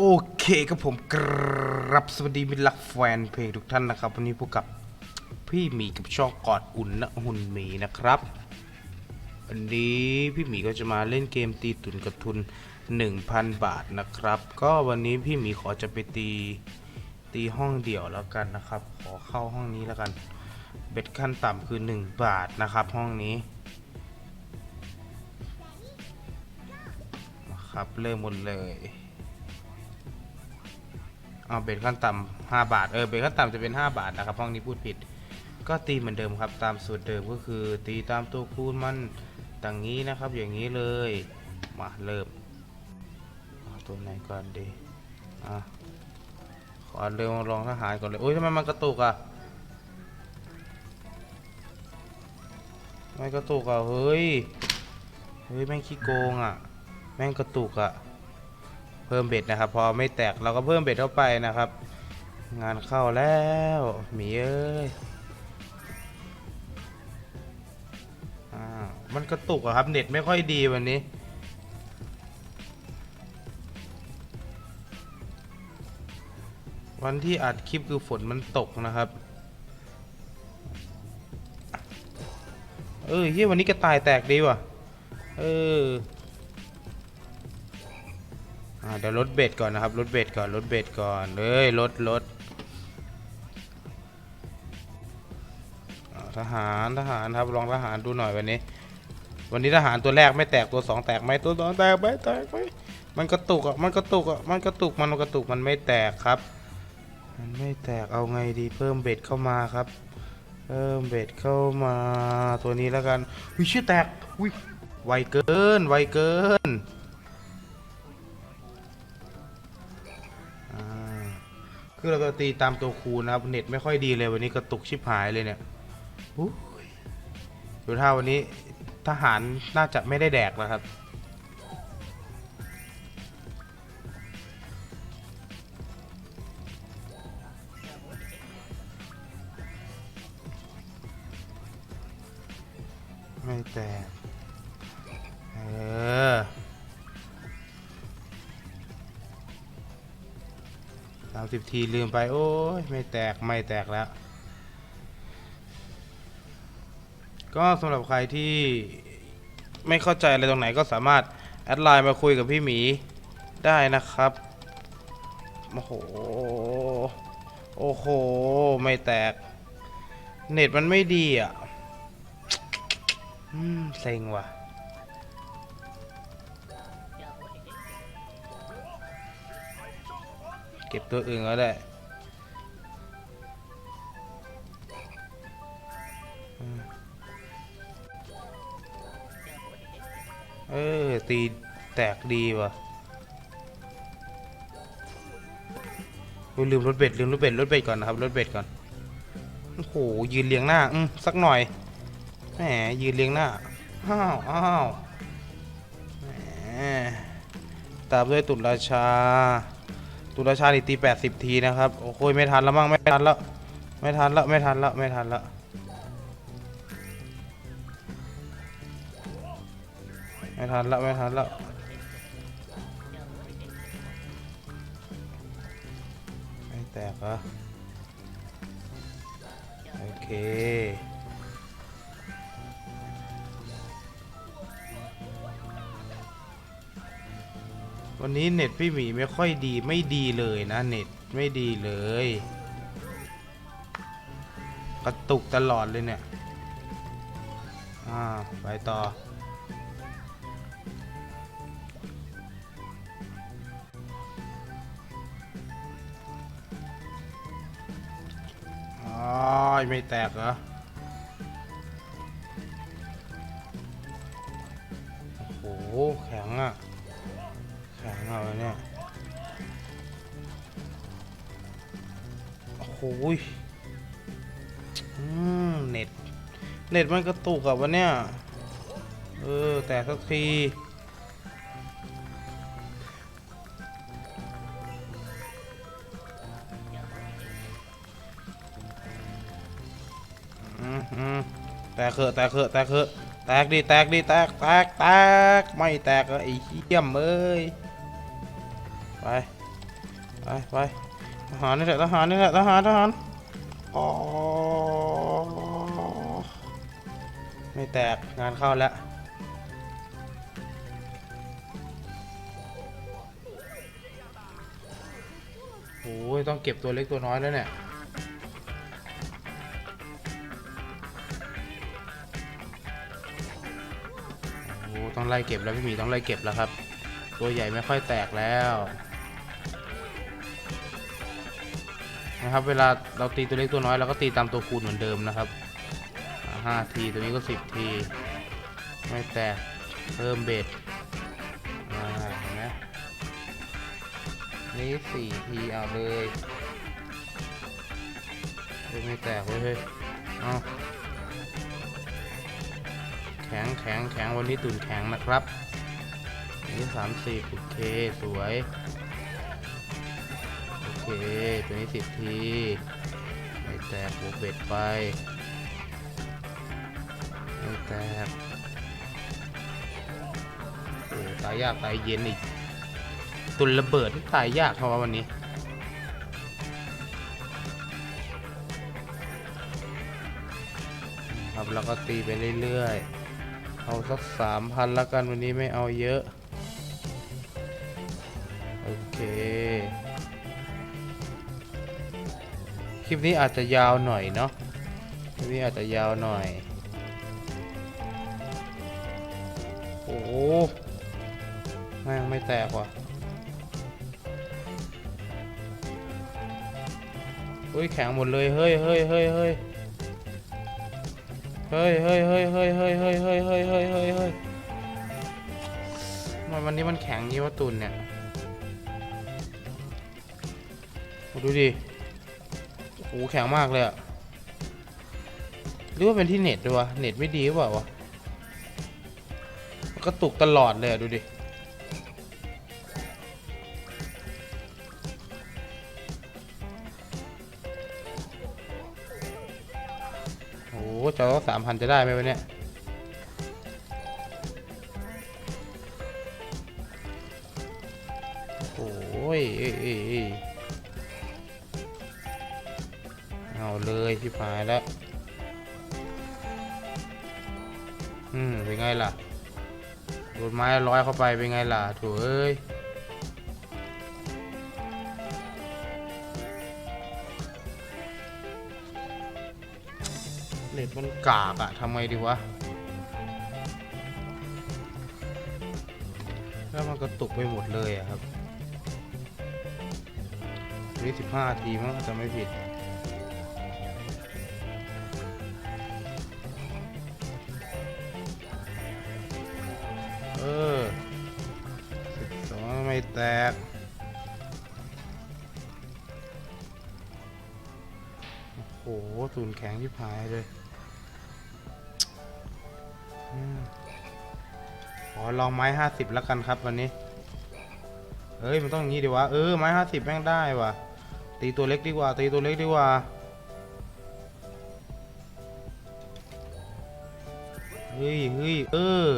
โอเคครับผมกรับสวัสดีมิตรรักแฟนเพลงทุกท่านนะครับ วันนี้พบกับพี่หมีกับช่องกอดอุ่นนะหุ่นหมีนะครับวันนี้พี่หมีก็จะมาเล่นเกมตีตุนกับทุน 1,000 บาทนะครับ ก็วันนี้พี่หมีขอจะไปตีตีห้องเดี่ยวแล้วกันนะครับ ขอเข้าห้องนี้แล้วกัน เบ็ดขั้นต่ำคือ 1 บาทนะครับห้องนี้นะครับเริ่มหมดเลย เอาเบ็ดขั้นต่ำห้าบาท เออ เบ็ดขั้นต่ำจะเป็น 5 บาทนะครับ ห้องนี้พูดผิด ก็ตีเหมือนเดิมครับ ตามสูตรเดิมก็คือ ตีตามตัวคูณมันต่างนี้นะครับ อย่างนี้เลย มาเริ่มเอาตัวไหนก่อนดีอะขอเร็วลองทหารก่อนเลยโอ้ยทำไมมันกระตุกอะไม่กระตุกอะเฮ้ย เฮ้ย แม่งขี้โกงอะ แม่งกระตุกอะ เพิ่มเบ็ดนะครับ พอไม่แตกเราก็เพิ่มเบ็ดเข้าไปนะครับ งานเข้าแล้วหมีเอ้ยอมันกระตุกอะครับเน็ตไม่ค่อยดีวันนี้วันที่อัดคลิปคือฝนมันตกนะครับ เออเฮียวันนี้กระต่ายแตกดีว่ะ เออ อ่าเดี๋ยวลดเบ็ดก่อนนะครับลดเบ็ดก่อนลดเบ็ดก่อนเอ้ยลดลดทหารทหารครับลองทหารดูหน่อยวันนี้ วันนี้ทหารตัวแรกไม่แตกตัวสองแตกไหมตัวสองแตกไหมแตกไหมมันกระตุกอะมันกระตุกอะมันกระตุกมันกระตุกมันไม่แตกครับมันไม่แตกเอาไงดีเพิ่มเบ็ดเข้ามาครับ เพิ่มเบ็ดเข้ามาตัวนี้แล้วกันวิชื่อแตกวิไวเกินไวเกิน คือเราก็ตีตามตัวคูณนะครับ เน็ตไม่ค่อยดีเลยวันนี้กระตุกชิบหายเลยเนี่ยอู้ดูท่าวันนี้ทหารน่าจะไม่ได้แดกแล้วครับ ไม่แตกเออามสิบทีลืมไป โอ้ยไม่แตกไม่แตกแล้ว ก็สำหรับใครที่ไม่เข้าใจอะไรตรงไหนก็สามารถ แอดไลน์มาคุยกับพี่หมีได้นะครับ โอ้โห โอ้โห ไม่แตก เน็ตมันไม่ดีอะ อืม เซ็งว่ะ เก็บตัวอื่นก็ได้เออ ตีแตกดีว่ะลืมรถเบ็ดลืมรถเบ็ดรถเบ็ดก่อนนะครับรถเบ็ดก่อนโอ้โหยืนเรียงหน้าอืมสักหน่อยแหมยืนเรียงหน้าอ้าวอ้าวแหมตามด้วยตุลราชา ตุลาชาติตี 80 ทีนะครับ โอ้โหไม่ทันแล้วมั้งไม่ทันแล้วไม่ทันแล้วไม่ทันแล้วไม่ทันแล้วไม่ทันแล้วไม่ทันแล้วไม่แตกเหรอโอเค วันนี้เน็ตพี่หมีไม่ค่อยดีไม่ดีเลยนะเน็ตไม่ดีเลย กระตุกตลอดเลยเนี่ย อ่า ไปต่อ อ๋อ ไม่แตกเหรอโอ้โห แข็งอะ ข็งเอาเลยเนี่ย โอ้โหยอืมเน็ต เน็ตมันกระตุกอะวันเนี้ยเออ แต่สักทีแตกเถอะแตกเถอะแตกเถอะแตกดิแตกดิแตกแตกแตกไม่แตกอะไอ้เหี้ยมเอ้ย ไปไปไปทหารนี่แหละทหารนี่แหละทหารทหารอ๋อไม่แตกงานเข้าแล้วโอ้ยต้องเก็บตัวเล็กตัวน้อยแล้วเนี่ยโอ้ต้องไล่เก็บแล้วพี่หมีต้องไล่เก็บแล้วครับ ตัวใหญ่ไม่ค่อยแตกแล้ว นะครับ เวลาเราตีตัวเล็กตัวน้อยเราก็ตีตามตัวคูณเหมือนเดิมนะครับห้าทีตัวนี้ก็สิบที ไม่แตกเพิ่มเบ็ดอ่าเห็นไหมนี่สี่ทีเอาเลยไม่แตกเว้ยเฮ้ยเอาแข็งแข็งแข็งวันนี้ตุ่นแข็งนะครับนี่สามสิบโอเคสวย เคตัวนี้สิบทีไม่แตกบวกเบ็ดไปไม่แตกโอ้ตายยากตายเย็นอีกตุนระเบิดนี่ตายยากเพราะว่าวันนี้ครับแล้วก็ตีไปเรื่อยๆ เอาสักสามพันล้วกันวันนี้ไม่เอาเยอะ โอเค คลิปนี้อาจจะยาวหน่อยเนาะคลิปนี้อาจจะยาวหน่อย โอ้โหแม่งไม่แตกว่ะอุ้ยแข็งหมดเลยเฮ้ยเฮ้ยเฮ้ยเฮ้ยเฮ้ยเฮ้ยเฮ้ยเฮ้ยเฮ้ยเฮ้ยเฮ้ยเฮ้ยเฮ้ยเฮ้ยเฮ้ยทำไมวันนี้มันแข็งงี้วะตุนเนี่ยดูดิ อ้โหแข็งมากเลยอะหรือว่าเป็นที่เน็ตด้วยวะเน็ตไม่ดีหรือเปล่าวะกระตุกตลอดเลยอะดูดิโอ้โหจอสามพันจะได้ไหมวะเนี่ย เอาเลยที่พายแล้ว อืม เป็นไงล่ะ โดนไม้ร้อยเข้าไป เป็นไงล่ะถูเอ้ยเน็ตมันกากอะทำไงดีวะ แล้วมันกระตุกไปหมดเลยอะครับนี่สิบห้าทีมั้งจะไม่ผิด หตูนแข็งที่พายเลยขอลองไม้ห้าสิบแล้วกันครับวันนี้เอ้ยมันต้องอย่างนี้ดีวะ เออไม้ห้าสิบแม่งได้วะตีตัวเล็กดีกว่า ตีตัวเล็กดีกว่าเฮ้ยเฮ้ยเออ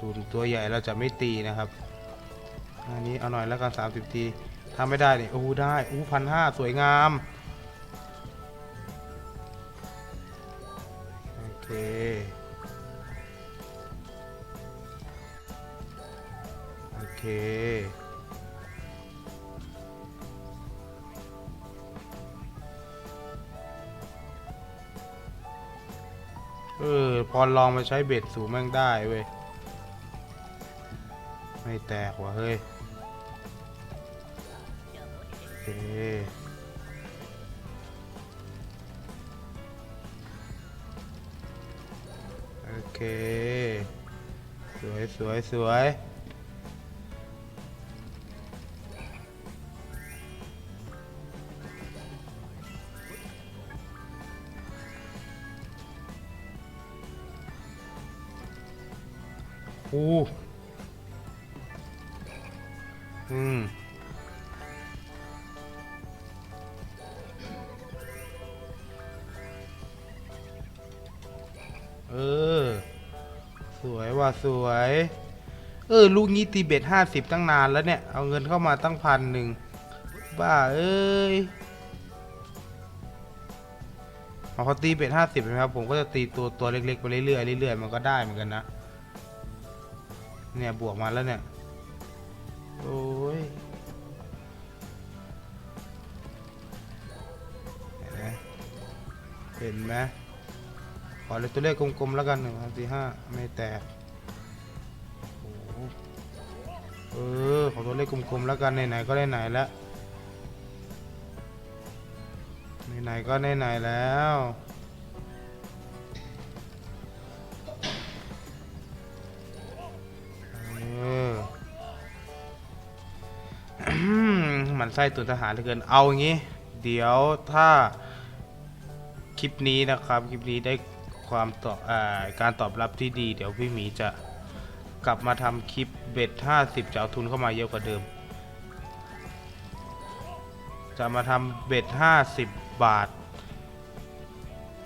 ตูนตัวใหญ่เราจะไม่ตีนะครับ อันนี้เอาหน่อยแล้วกันสามสิบทีทำไม่ได้เนี่ยโอ้ได้โอ้พันห้าสวยงามโอเคโอเคเออพอลองมาใช้เบ็ดสูงแม่งได้เว้ย ไม่แตกว่ะเฮ้ยโอเคโอเค สวยสวยสวยอู้ อืมเออ สวยว่ะสวย เออ ลูกนี้ตีเบ็ดห้าสิบตั้งนานแล้วเนี่ย เอาเงินเข้ามาตั้งพันหนึ่ง บ้า เอ้ยเอาเขาตีเบ็ดห้าสิบนะครับ ผมก็จะตีตัวตัวเล็กๆไปเรื่อยๆเรื่อยๆมันก็ได้เหมือนกันนะ เนี่ย บวกมาแล้วเนี่ย โอ้ เห็นไหมขอเลยตัวเลขกลมๆแล้วกันหนึ่งสี่ห้าไม่แตกโอ้โหเออขอตัวเลขกลมๆแล้วกันไหนๆก็ได้ไหนแล้วไหนๆก็ได้ไหนแล้วเออมันไส้ตุนทหารเหลือเกิน เอาอย่างงี้ เดี๋ยวถ้า ลิปนี้นะครับ คลิปนี้ได้ความตอบการตอบรับที่ดี เดี๋ยวพี่หมีจะกลับมาทำคลิปเบ็ด50 จะเอาทุนเข้ามาเยอะกว่าเดิม จะมาทำเบ็ด50 บาท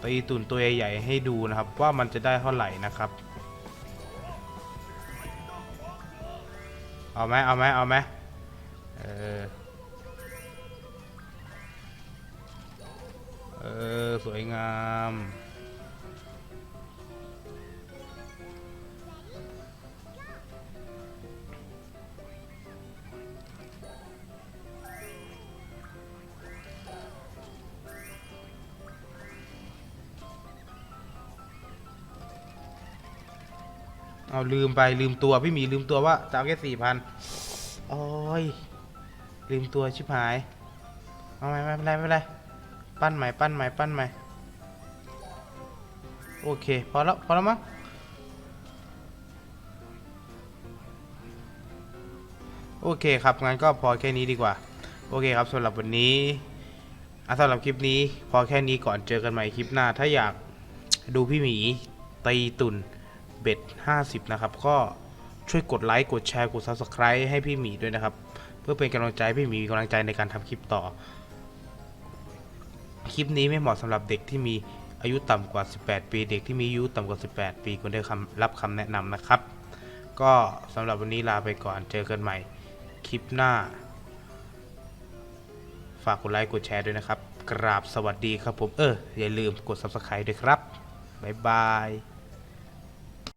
ตีตุ่นตัวใหญ่ให้ดูนะครับ ว่ามันจะได้เท่าไหร่นะครับ เอาไหมเอาไหมเอาไหมเออ ออ สวยงามเอาลืมไปลืมตัวพี่หมีลืมตัวว่าจะเอาแค่สี่พันโอ้ยลืมตัวชิบหาย เอาไม่ไม่เป็นไรไม่เป็นไร ปั้นใหม่ปั้นใหม่ปั้นใหม่โอเคพอแล้วพอแล้วมั้งโอเคครับงั้นก็พอแค่นี้ดีกว่า โอเคครับสำหรับวันนี้อะสำหรับคลิปนี้ พอแค่นี้ก่อนเจอกันใหม่คลิปหน้า ถ้าอยากดูพี่หมีตีตุนเบ็ด 50 นะครับ ก็ช่วยกดไลค์กดแชร์กด Subscribe ให้พี่หมีด้วยนะครับ เพื่อเป็นกำลังใจพี่หมีมีกำลังใจในการทำคลิปต่อ คลิปนี้ไม่เหมาะสำหรับเด็กที่มีอายุต่ำกว่า 18 ปี เด็กที่มีอายุต่ำกว่า 18 ปีควรได้รับคำแนะนำนะครับ ก็สำหรับวันนี้ลาไปก่อนเจอกันใหม่คลิปหน้า ฝากกดไลค์กดแชร์ด้วยนะครับ กราบสวัสดีครับผมเอออย่าลืมกด Subscribe ด้วยครับบ๊ายบาย